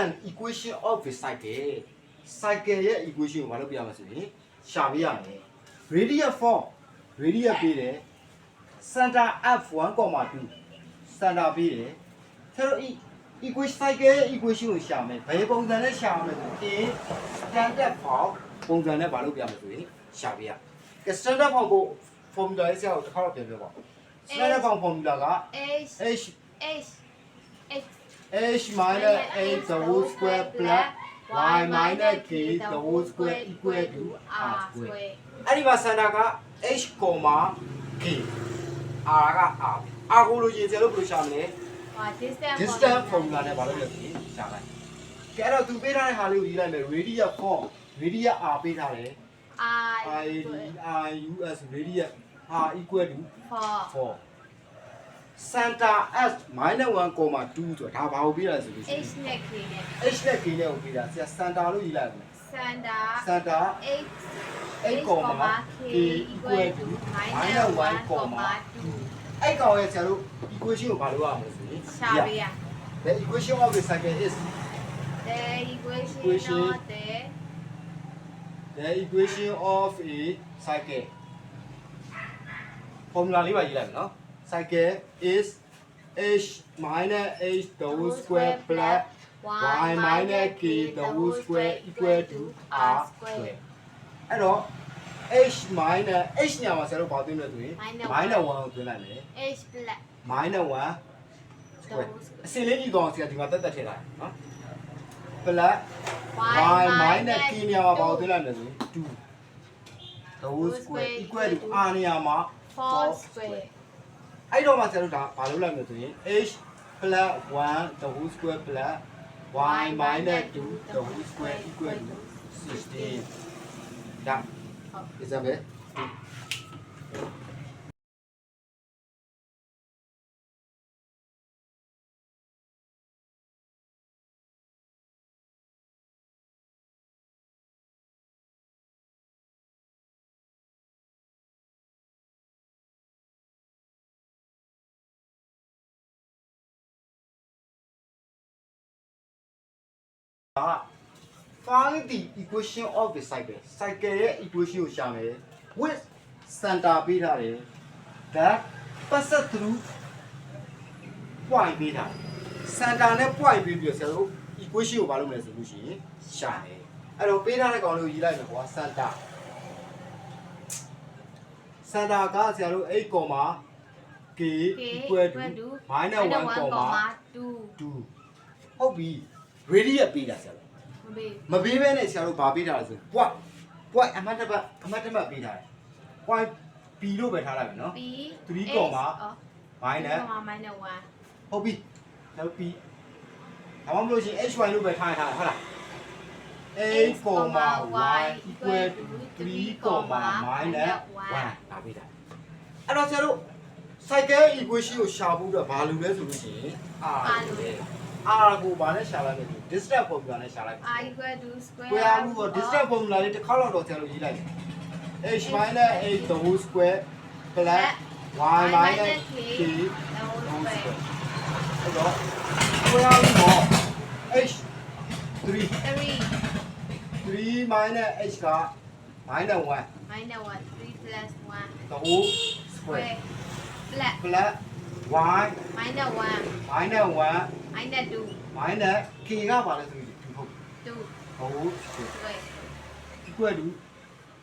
an equation of a cycle cycle ရဲ့ equation ကိုမလုပ်ပြရမှာဆိုရင်ရှာပေးရမယ် radius 4 radius ပေးတယ် center f1, 2 center ပေးတယ်ဆိုတော့ e- equation cycle ရဲ့ equation ကိုရှာမယ်ဘယ်ပုံစံနဲ့ရှာမလဲဆိုရင် standard form ပုံစံနဲ့မလုပ်ပြရမှာဆိုရင်ရှာပေးရကဲ standard form ကို formula လေးဆရာကိုတစ်ခါတော့ပြန်ပြောပါဦး standard form formula က H h H H h minus a the whole square plus y minus k the whole square equal to r square အဲ့ဒီမှာ center က h, k r က r r ကိုလို့ရင်ဆရာတို့ဘယ်လိုရှာမလဲ ဟာ distance distance formula နဲ့ဘာလို့လဲဆိုရင်ရှာလိုက်ကဲအဲ့တော့သူပေးထားတဲ့ဟာလေးကိုရေးလိုက်မယ် radius 4 radius r ပေးထားတယ် I i i u s radius r equal to 4 4 center s minus 1 comma 2ဆိုတာဒါဘာကိုပေးတာလဲဆိုလို့ရှိရင် H နဲ့ K နဲ့ h နဲ့ k နဲ့ကိုပေးတာဆရာ center လို့ရေးလိုက်မယ် center center H 8 comma k equal to minus 1 comma 2အဲ့ကောင်ရဲ့ဆရာတို့ equation ကိုဘာလို့ရမလဲဆိုရင်ရှာပေးရ the equation of the cycle is the equation Equation. of the the equation of a cycle formula လေးပါရေးလိုက်မယ်နော် cycle is h minus h the whole square plus y minus k the whole square equal to r square အဲ့တော့ h minus h ညမှာဆရာတို့ဘာသွင်းလဲဆိုရင် Minus minus 1 1ကိုသွင်းလိုက်မယ် H plus minus 1 the square whole square အစင်လေးကြီးကောင်ဆရာဒီမှာတက်တက်ထည့်လိုက်နော် plus y minus k ညမှာဘာကိုသွင်းလိုက်လဲဆိုရင်2 the whole square equal to r ညမှာ 4 square အဲ့တော့မှဆရာတို့ဒါဘာလုပ်လိုက်မလဲဆိုရင် h plus 1 the whole square plus y minus 2 the whole square equal to 16ဒါ ဟုတ် example ဒါ find the equation of the cycle cycle ရဲ့ equation ကိုရှာမယ် with center ပေးထားတယ် that pass through point ပေးထားတယ် center နဲ့ point ပေးပြီးတော့ဆရာတို့ equation ကိုဘာလုပ်မလဲဆိုလို့ရှိရင်ရှာတယ်အဲ့တော့ပေးထားတဲ့ကောင်လေးကိုရေးလိုက်မယ်ကွာ center center ကဆရာတို့8 k K equal to minus 1 2 2ဟုတ်ပြီ radius ပေးတာဆရာတို့ မပေးမပေးဘဲနဲ့ဆရာတို့ဗာပေးထားတယ်ဆို point point အမှတ်တစ်ပတ်အမှတ်တစ်ပတ်ပေးထားတယ် point b လို့ပဲထားလိုက်မယ်နော် P 3 comma minus minus ဟုတ်ပြီဆရာတို့ b ဒါမှမဟုတ်ရှင် hy လို့ပဲထားထားဟုတ်လား 8 comma y equal to 3 comma minus 1ဒါပေးတာအဲ့တော့ဆရာတို့ cycle equation ကိုရှာဖို့အတွက်ဘာလုပ်လဲဆိုလို့ရှိရင် r လို့ပဲ r ကိုဘာနဲ့ရှာလိုက်လဲဆို distance formula နဲ့ရှာလိုက်မယ် I equal to square square root of distance formula လေးတစ်ခါတော့တော့ဆရာတို့ရေးလိုက်မယ် h minus 8 the whole square plus y minus k the the whole whole square square အဲ့တော့ square root of h 3 3 3 minus h က minus 1 minus 1 3 plus 1 the whole square square plus plus y minus 1 minus 1 minus 2 minus k ကဘာလဲဆိုရင်2ဟုတ်2 the whole square square equal to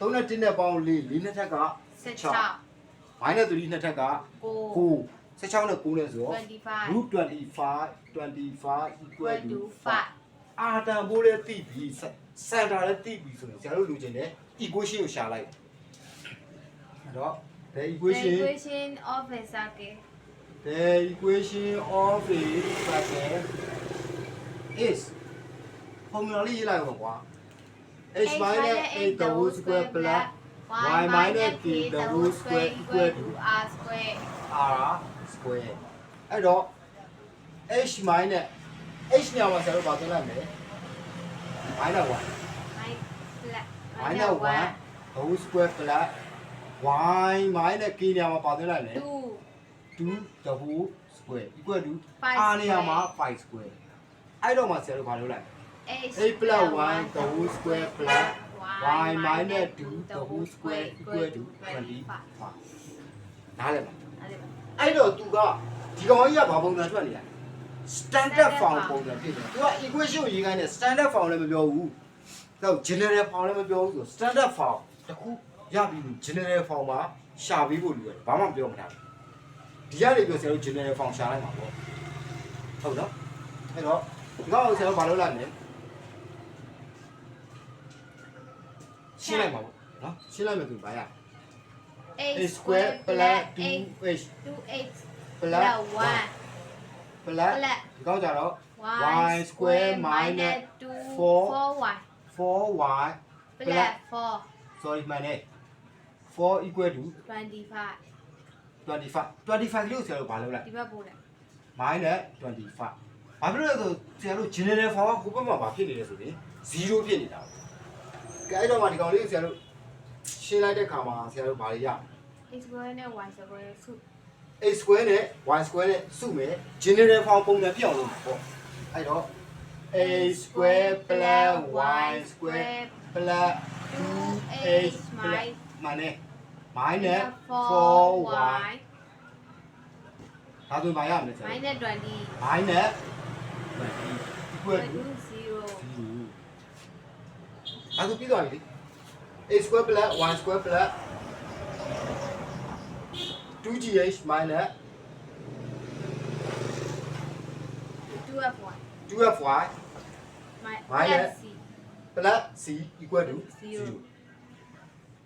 3နဲ့1နဲ့ပေါင်း4 4နဲ့ထက်က 16 minus 3နဲ့ထက်က9 9 16နဲ့9နဲ့ဆိုတော့ 25 root 25 25 equal to 5အာတန်ဘိုးလည်းတိပြီစန်တာလည်းတိပြီဆိုရင်ဆရာတို့လူချင်းတဲ့ equation ကိုရှာလိုက်အဲ့တော့ the the equation equation of a circle the equation of a circle is formula လေးရေးလိုက်အောင်ကွာ h minus 8 the whole square plus y minus k the whole square equal to r square r square အဲ့တော့ h minus h ညမှာဆရာတို့ဘာသင်လိုက်မလဲ minus 1 minus 1 the whole square plus y minus k ညမှာဘာသင်လိုက်လဲ2 2 the whole square equal to Five r ညမှာ square 5 square အဲ့တော့မှဆရာတို့ဘာလုပ်လိုက် h 8 plus 1 the whole square plus y minus 2 the whole square equal to 25နားလည်မလားအဲ့ဒါပါအဲ့တော့ तू ကဒီကောင်ကြီးကဘာပုံစံထွက်နေလဲ standard form ပုံစံဖြစ်တယ် तू က equation ကိုရေးခိုင်းတယ် standard form လည်းမပြောဘူးတော့ general form လည်းမပြောဘူးဆို standard form တခုရပြီ general form မှာရှာပြီးဖို့လိုတယ်ဘာမှမပြောမှန်း ဒီကနေပြောဆရာတို့ general form ရှာလိုက်မှာပေါ့ဟုတ်နော်အဲ့တော့ဒီကောင်ကိုဆရာတို့ဘာလုပ်လိုက်မလဲရှင်းလိုက်ပါပေါ့နော်ရှင်းလိုက်မယ်ဆိုဘာရ a a square square plus plus 8 2h 2x plus plus 1 plus plus ဒီကောင်ကြတော့ y square minus 2 4y 4y plus 4 sorry မှန်တယ်4 equal to 25 25 25လို့ဆရာတို့ဘာလုပ်လိုက်ဒီဘက်ပို့လိုက် minus 25ဘာဖြစ်လို့လဲဆိုဆရာတို့ general form ကကိုယ့်ဘက်မှာဘာဖြစ်နေလဲဆိုရင်0ဖြစ်နေတာ။ကဲအဲ့တော့မှဒီကောင်လေးကိုဆရာတို့ရှင်းလိုက်တဲ့ခါမှာဆရာတို့ဘာတွေရ a square နဲ့ y square စု a square နဲ့ y square နဲ့စုမယ် general form ပုံစံပြောင်းလို့ပေါ့။အဲ့တော့ a square plus y square plus 2h minus မှန်တယ် minus 4y 다들 봐야 안 됐어요. minus 20 minus 20 equal to 0 a square plus y square plus 2gh minus 2fy 2fy minus plus c. equal to 0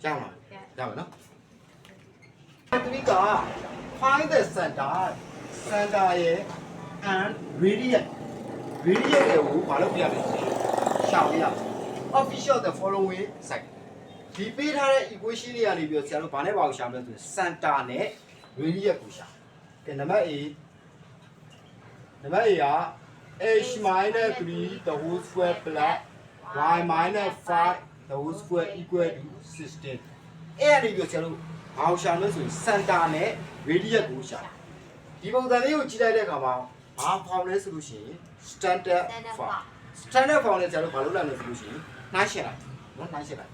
0 3က find the center center ရဲ့ and radius radius ရဲ့ကိုမလုပ်ပြရမယ်ရှာပြရ official the following side ဒီပေးထားတဲ့ equation တွေကနေပြီးတော့ဆရာတို့ဘာနဲ့ဘာကိုရှာမလဲဆိုရင် center နဲ့ radius ကိုရှာကဲနံပါတ် A နံပါတ် A က h minus 3 the whole square plus y minus 5 the whole square equal to 16အဲ့ဒီကိုဆရာတို့ ဘာကိုရှာမလဲဆိုရင် center နဲ့ radius ကိုရှာဒီပုံစံလေးကိုကြည့်လိုက်တဲ့အခါမှာဘာဖောင်လဲဆိုလို့ရှိရင် standard standard form form standard form နဲ့ဆရာတို့ဘာလုပ်လိုက်လဲဆိုလို့ရှိရင်နှိုင်းရှင်းလိုက်နော်နှိုင်းရှင်းလိုက်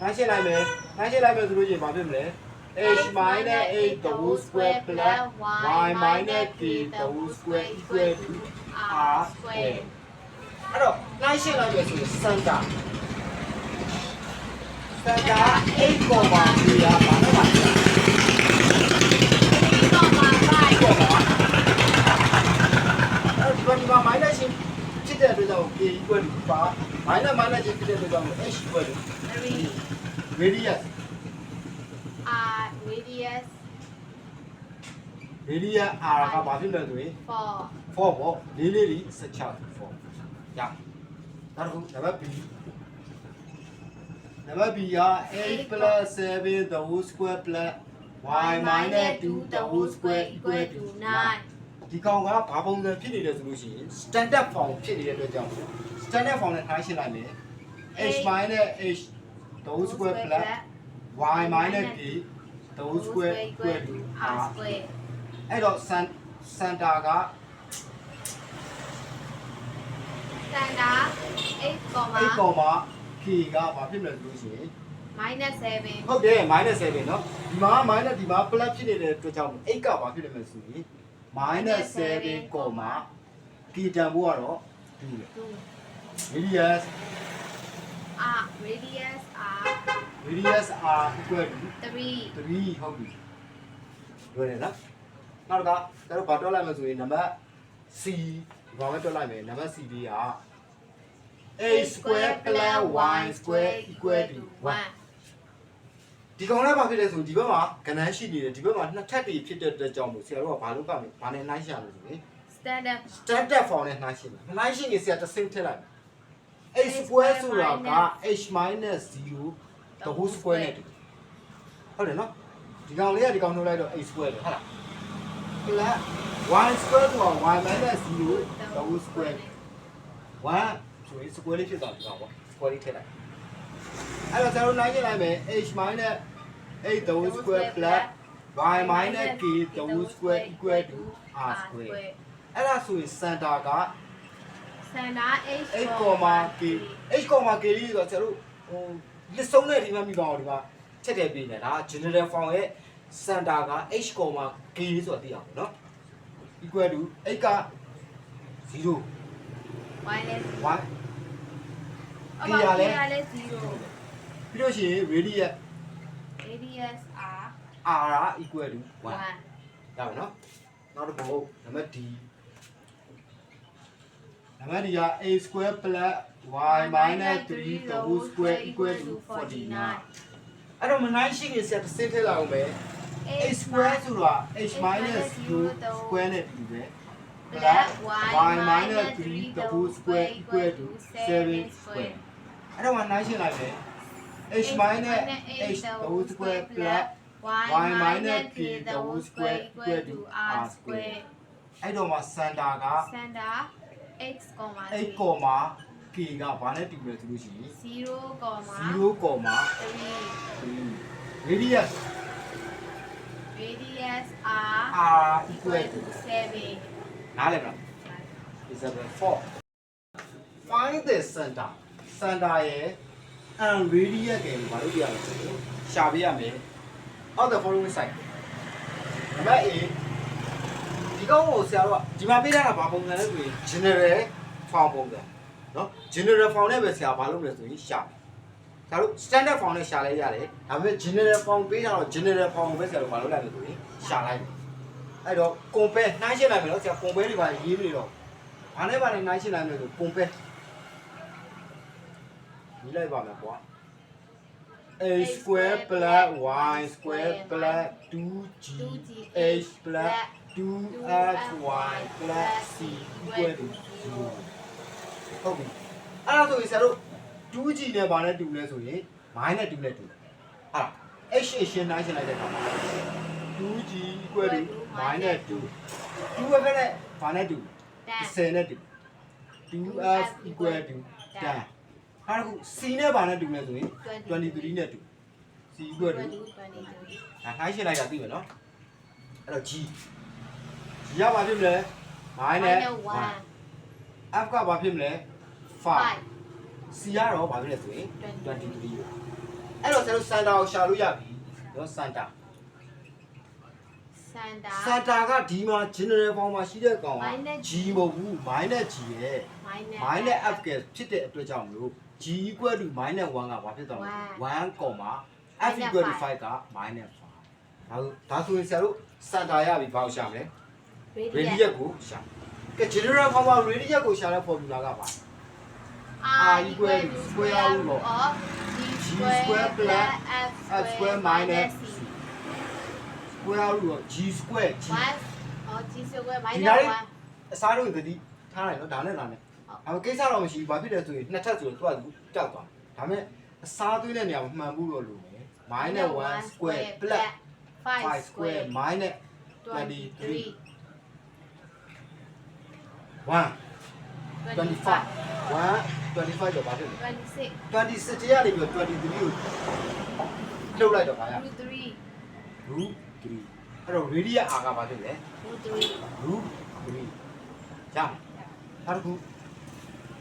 နှိုင်းရှင်းလိုက်မယ်နှိုင်းရှင်းလိုက်မယ်ဆိုလို့ရှိရင်ဘာဖြစ်မလဲ h minus 8 the whole square plus y minus k the whole square equal to r square အဲ့တော့နှိုင်းရှင်းလိုက်မယ်ဆိုရင် center center 8 comma 3ကဘာနဲ့ပါလဲ comma 5 comma အဲ့တော့ဒီမှာ minus ရှင်းဖြစ်တဲ့အတွက်ကြောင့် k equal to ပါ minus minus ရှင်းဖြစ်တဲ့အတွက်ကြောင့် h equal to 3 radius r radius radius r ကဘာဖြစ်လဲဆိုရင်4 4ပေါ့လေးလေးလေး16 4ရနောက်တစ်ခုနံပါတ် b နံ ပါတ် b က 8 plus 7 the whole square plus y minus 2 the whole square equal to 9ဒီကောင်ကဘာပုံစံဖြစ်နေလဲဆိုလို့ရှိရင် standard form ဖြစ်နေတဲ့အတွက်ကြောင့် standard form နဲ့ထားရှင်းလိုက်မယ် h minus h the whole square plus y minus k the whole square equal to r square အဲ့တော့ cen- center က standard 8 comma 8ကောင်မှာ k ကဘာဖြစ်မလဲဆိုလို့ရှိရင် minus 7 ဟုတ်တယ် minus 7เนาะဒီမှာ minus ဒီမှာ plus ဖြစ်နေတဲ့အတွက်ကြောင့်8ကဘာဖြစ်နေမလဲဆိုရင် minus 7ကောင်မှာ k တန်ဖို့ကတော့2လေ 2 radius r radius r radius r equal to 3 3ဟုတ်ပြီလွယ်တယ်နော်နောက်တစ်ခါကျတော့ဘာတွက်လိုက်မလဲဆိုရင်နံပါတ် c ဘာပဲတွက်လိုက်မယ်နံပါတ် c လေးက a square plus y square equal to 1ဒီကောင်လည်းဘာဖြစ်လဲဆိုဒီဘက်မှာကဏ္ဍရှိနေတယ်ဒီဘက်မှာနှစ်ထပ်တွေဖြစ်တဲ့အတွက်ကြောင့်မို့ဆရာတို့ကဘာလုပ်ကမလဲဘာနဲ့နှိုင်းရှာလို့ဆိုရင် standard standard form နဲ့နှိုင်းရှင်းမယ်နှိုင်းရှင်းရင်ဆရာတစ်စိမ့်ထည့်လိုက်မယ် h square ဆိုတာက h minus 0 the whole square နဲ့တူဟုတ်တယ်နော်ဒီကောင်လေးကဒီကောင်ထုတ်လိုက်တော့ h square လေဟုတ်လား plus y square ဆိုတာ y minus 0 the whole square 1 ကျွန်တော်စကွဲလေးဖြစ်သွားပြီပေါ့စကွဲလေးထည့်လိုက်အဲ့တော့ကျွန်တော်နိုင်ကြည့်လိုက်မယ် h minus a double square plus y minus k double square equal to r square အဲ့ဒါဆိုရင် center က center h k h k လေးဆိုတော့ကျွန်တော်ဟိုလက်ဆုံးနဲ့ဒီမှာမိပါအောင်ဒီမှာချက်တယ်ပြင်တယ်ဒါ general form ရဲ့ center က h k လေးဆိုတော့သိအောင်နော် equal to 8က0 y လဲ y အ k မ ရလဲ k ရလဲ0 ပြီးလို့ရှိရင် radius radius r r က equal to 1 1 ရပါနော်နောက်တစ်ပုဒ်နံပါတ် d နံပါတ် d က a square plus y minus 3 the whole square equal to 49အဲ့တော့မနိုင်ရှိရင်ဆက်တစ်စင်းထည့်လိုက်အောင်ပဲ a square ဆိုတော့ h minus 2 square နဲ့တူတယ် plus y minus 3 the whole square equal to 7 square အဲ့တော့မနိုင်ရှိလိုက်မယ် h minus h the whole square plus y minus k the whole square equal to r square အဲ့တော့မှ center က center x, 8 3 comma k ကဘာနဲ့တူလဲဆိုလို့ရှိရင် 0, 0 comma 3 radius radius r r equal equal to to 7 နားလည်မလား example 4 find the center center ရဲ့ and radius ကဘာလို့ပြရလဲဆိုတော့ရှာပြရမယ် of the following side နံပါတ် A ဒီကောင်ကိုဆရာတို့ကဒီမှာပေးထားတာဘာပုံစံလဲဆိုရင် general form ပုံစံเนาะ general form နဲ့ပဲဆရာဘာလုပ်လဲဆိုရင်ရှာတယ်ဒါတို့ standard form နဲ့ရှာလိုက်ရတယ်ဒါပေမဲ့ general form ပေးထားတော့ general form ကိုပဲဆရာတို့ဘာလုပ်လိုက်လဲဆိုရင်ရှာလိုက်တယ်အဲ့တော့ compare နှိုင်းရှင်းလိုက်မယ်နော်ဆရာ compare တွေပါရေးနေတော့ဘာနဲ့ဘာနဲ့နှိုင်းရှင်းလိုက်မလဲဆို compare ရေးလိုက်ပါမယ်ကွာ a square plus y square plus 2g h plus 2fy plus c equal to 0ဟုတ်ပြီအဲ့ဒါဆိုရင်ဆရာတို့ 2g နဲ့ဘာနဲ့တူလဲဆိုရင် y နဲ့တူလဲတူတယ်ဟာ h ရှင်းရှင်းနှိုင်းရှင်းလိုက်တဲ့အခါမှာ 2g equal to y နဲ့တူ2ဘက်နဲ့ဘာနဲ့တူ10 10နဲ့တူ 2f equal to 10 အဲ့ဒါခု c နဲ့ဘာနဲ့တူလဲဆိုရင်23နဲ့တူ c equal to 23ဒါနှိုင်းရှင်းလိုက်တာသိမယ်နော်အဲ့တော့ G G ကဘာဖြစ်မလဲ9နဲ့1 F ကဘာဖြစ်မလဲ5 5 C ကတော့ဘာဖြစ်လဲဆိုရင်23အဲ့တော့ကျွန်တော်စန်တာကိုရှာလို့ရပြီနော်စန်တာ center စန်တာကဒီမှာ general form မှာရှိတဲ့ကောင်က minus G မဟုတ်ဘူး minus G ရဲ့ minus minus F ကဖြစ်တဲ့အတွက်ကြောင့်မလို့ G equal to minus 1ကဘာဖြစ်သွားမလဲ1 F equal to 5က minus 5ဒါဆိုဒါဆိုရင်ဆရာတို့စန်တာရပြီဘာကိုရှာမလဲ radius ကိုရှာကဲ general form မှာ radius ကိုရှာတဲ့ formula ကပါ r equal to square root of g square plus f square minus c square root of g square g 1 or g square ဒီ minus နားလေး1အစားတို့သတိထားလိုက်နော်ဒါနဲ့ဒါနဲ့ အမကိစ္စတော့မရှိဘူးဘာဖြစ်လဲဆိုရင်နှစ်ထပ်ဆိုရင်သူကတောက်သွားဒါပေမဲ့အစားသွင်းတဲ့နေရာမှာမှန်ဖို့တော့လိုမယ် minus 1 square plus 5 square minus 23 1 25 25 1 25တော့ဘာဖြစ်လဲ26 26တရားနေပြီးတော့23ကိုလှုပ်လိုက်တော့ဘာရ root 3 root 3အဲ့တော့ radius r ကဘာဖြစ်လဲ root 3 root 3ရမယ်နောက်တစ်ခု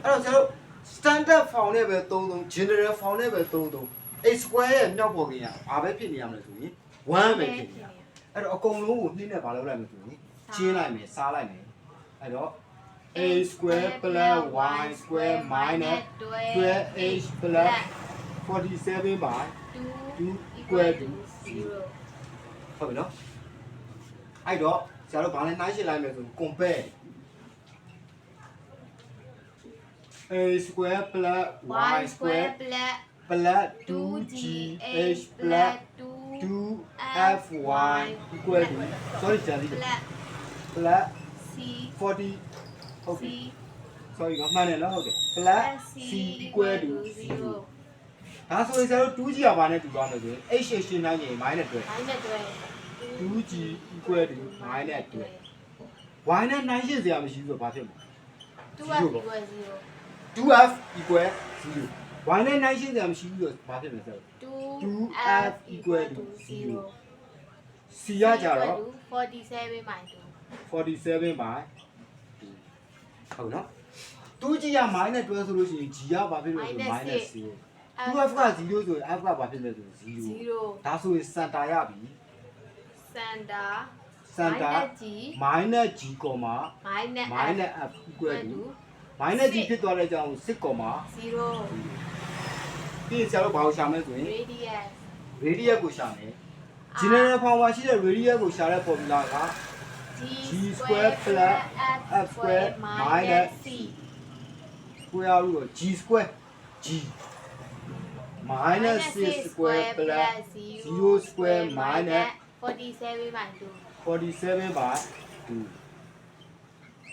အဲ့တော့ကျွန်တော်တို့ standard form နဲ့ပဲသုံးသုံး general form နဲ့ပဲသုံးသုံး a square ရဲ့မြောက်ပေါ်ကင်ကဘာပဲဖြစ်နေရမလဲဆိုရင်1ပဲဖြစ်နေရအဲ့တော့အကုန်လုံးကိုနှိမ့်နဲ့ဘာလုပ်လိုက်မလဲဆိုရင်ချင်းလိုက်မယ်စားလိုက်မယ်အဲ့တော့ a square plus y square minus 12h plus 47 by 2 equal to 0ဟုတ်ပြီနော်အဲ့တော့ဆရာတို့ဘာလဲနှိုင်းရှင်းလိုက်မယ်ဆို compare a square plus y y square square plus plus 2g2gh h plus plus 2fy equal to sorry ဆရာဒီ plus plus c 40ဟုတ် c ပြီ sorry ငါမှန်တယ်နော်ဟုတ်တယ် plus plus c equal to 0ဒါဆိုရင်ဆရာတို့ 2g ကဘာနဲ့တူသွားမလဲဆိုရင် h ရှင်းရှင်းနိုင်ရင် minus 12 minus 2g equal to minus 12 y နဲ့နှိုင်းရှင်းစရာမရှိဘူးဆိုတော့ဘာဖြစ်မလဲ2 equal 0 2f equal 0 y နဲ့နှိုင်းရှင်းစရာမရှိဘူးဆိုတော့ဘာဖြစ်မလဲဆိုတော့ 2f equal to 0 c ရကြတော့47 minus 47 by 2ဟုတ်နော်တူးကြီးက minus 12ဆိုလို့ရှိရင် g ကဘာဖြစ်လို့လဲဆို Minus minus 6 0 2f က0ဆိုရင် f ကဘာဖြစ်လဲဆို0 0ဒါဆိုရင်စင်တာရပြီ center စင်တာ G minus g, minus minus f equal to minus g ဖြစ်သွားတဲ့အကြောင်းကို6 0ပြီးရင်ဆရာတို့ဘာကိုရှာမလဲဆိုရင် radius radius ကိုရှာမယ် general form မှာရှိတဲ့ radius ကိုရှာတဲ့ formula က g G square square plus plus f F square square minus c square root of g square g minus 6 square plus 0 square minus 47 by 2 47 by 2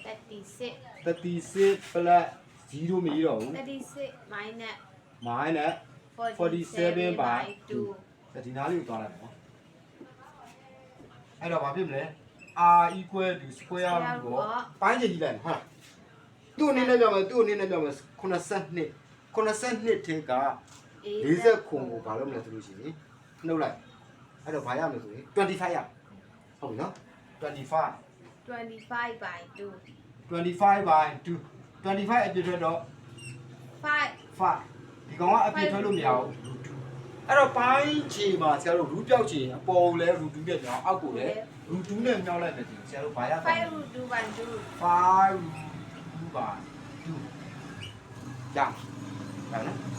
36 36 plus 0မရတော့ဘူး36 minus minus 47 by 2ဒီနားလေးကိုသွားလိုက်ပါအဲ့တော့ဘာဖြစ်မလဲ r equal to square root ကိုပိုင်းချင်ကြည့်လိုက်ဟာသူ့အနေနဲ့ပြောမယ်သူ့အနေနဲ့ပြောမယ်82 82ထက်က40ခုကိုဘာလုပ်မလဲဆိုလို့ရှိရင်နှုတ်လိုက်အဲ့တော့ဘာရမလဲဆိုရင်25ရဟုတ်ပြီနော်25 25 by 2 25 by 2 25အပြည့်ထွက်တော့5 5ဒီကောင်ကအပြည့်ထွက်လို့မရဘူးအဲ့တော့ပိုင်းခြေမှာဆရာတို့ root ပြောက်ခြေအပေါ်ကိုလည်း root 2နဲ့ညောင်းအောက်ကိုလည်း root 2နဲ့ညောင်းလိုက်မယ်ဆိုရင်ဆရာတို့ဘာရတာလဲ5 root 2 by 2 5 root 2 by 2ရရနော်